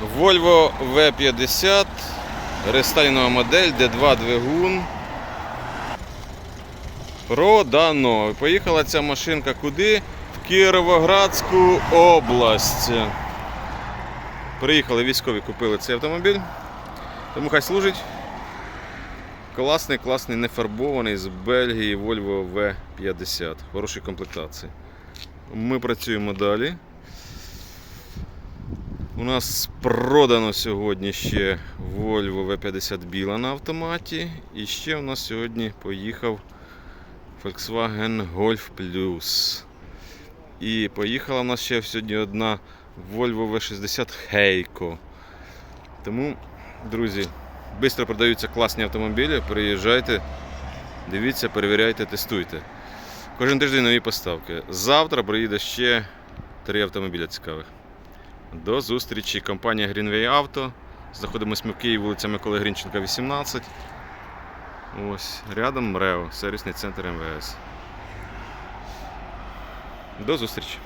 Volvo V50, рестайлінова модель, D2 двигун. Продано. Поїхала ця машинка куди? В Кіровоградську область. Приїхали військові, купили цей автомобіль. Тому хай служить. Класний, класний, нефарбований з Бельгії Volvo V50. Хорошій комплектації. Ми працюємо далі. У нас продано сьогодні ще Volvo V50 біла на автоматі. І ще у нас сьогодні поїхав Volkswagen Golf Plus. І поїхала у нас ще сьогодні одна Volvo V60 Heiko. Тому, друзі, швидко продаються класні автомобілі. Приїжджайте, дивіться, перевіряйте, тестуйте. Кожен тиждень нові поставки. Завтра приїде ще три автомобіля цікавих. До зустрічі. Компанія Greenway Auto. Знаходимося ми в Києві, вулиця Миколи Грінченка, 18. Ось, рядом МРЕО, сервісний центр МВС. До зустрічі.